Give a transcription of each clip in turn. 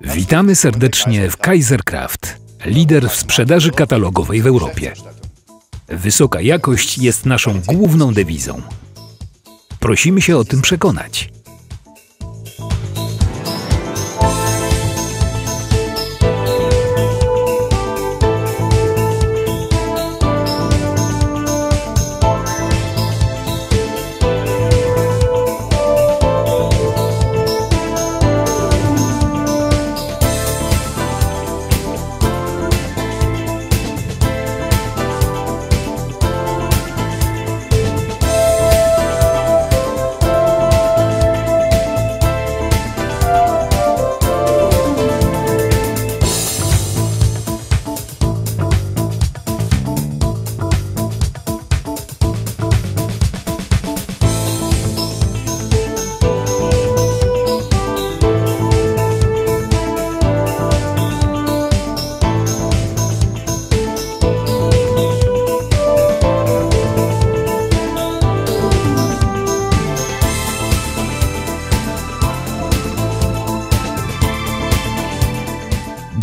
Witamy serdecznie w Kaiserkraft, lider w sprzedaży katalogowej w Europie. Wysoka jakość jest naszą główną dewizą. Prosimy się o tym przekonać.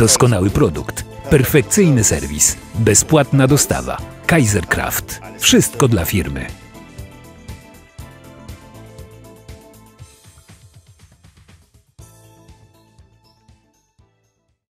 Doskonały produkt, perfekcyjny serwis, bezpłatna dostawa. Kaiserkraft. Wszystko dla firmy.